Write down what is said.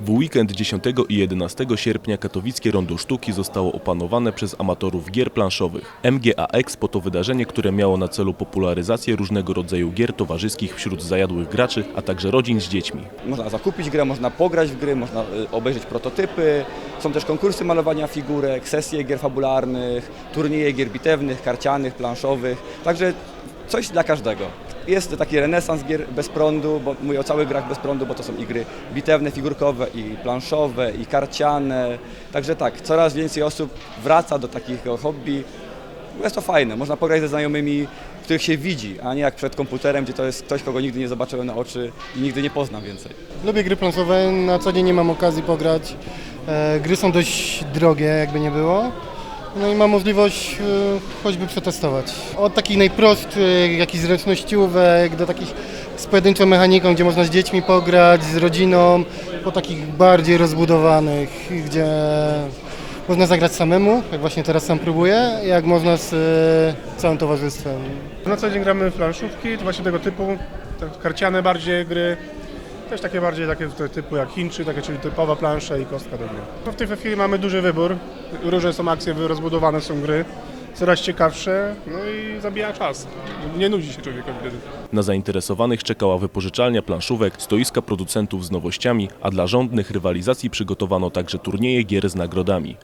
W weekend 10 i 11 sierpnia katowickie Rondo Sztuki zostało opanowane przez amatorów gier planszowych. MGA Expo to wydarzenie, które miało na celu popularyzację różnego rodzaju gier towarzyskich wśród zajadłych graczy, a także rodzin z dziećmi. Można zakupić grę, można pograć w gry, można y, obejrzeć prototypy. Są też konkursy malowania figurek, sesje gier fabularnych, turnieje gier bitewnych, karcianych, planszowych. Także coś dla każdego. Jest taki renesans gier bez prądu, bo mówię o całych grach bez prądu, bo to są i gry bitewne, figurkowe, i planszowe, i karciane. Także tak, coraz więcej osób wraca do takiego hobby. Jest to fajne, można pograć ze znajomymi, których się widzi, a nie jak przed komputerem, gdzie to jest ktoś, kogo nigdy nie zobaczyłem na oczy i nigdy nie poznam więcej. Lubię gry planszowe, na co dzień nie mam okazji pograć. E, Gry są dość drogie, jakby nie było. No i mam możliwość e, choćby przetestować. Od takich najprostszych, jakichś zręcznościówek, do takich z pojedynczą mechaniką, gdzie można z dziećmi pograć, z rodziną, po takich bardziej rozbudowanych, gdzie można zagrać samemu, jak właśnie teraz sam próbuję, jak można z e, całym towarzystwem. Na co dzień gramy w planszówki, to właśnie tego typu, karciane bardziej gry, też takie bardziej takie te typu jak Chińczy, takie czyli typowa plansza i kostka do gry. No w tej chwili mamy duży wybór, różne są akcje, rozbudowane są gry, coraz ciekawsze, no i zabija czas, nie nudzi się człowiekowi wtedy. Na zainteresowanych czekała wypożyczalnia planszówek, stoiska producentów z nowościami, a dla rządnych rywalizacji przygotowano także turnieje gier z nagrodami.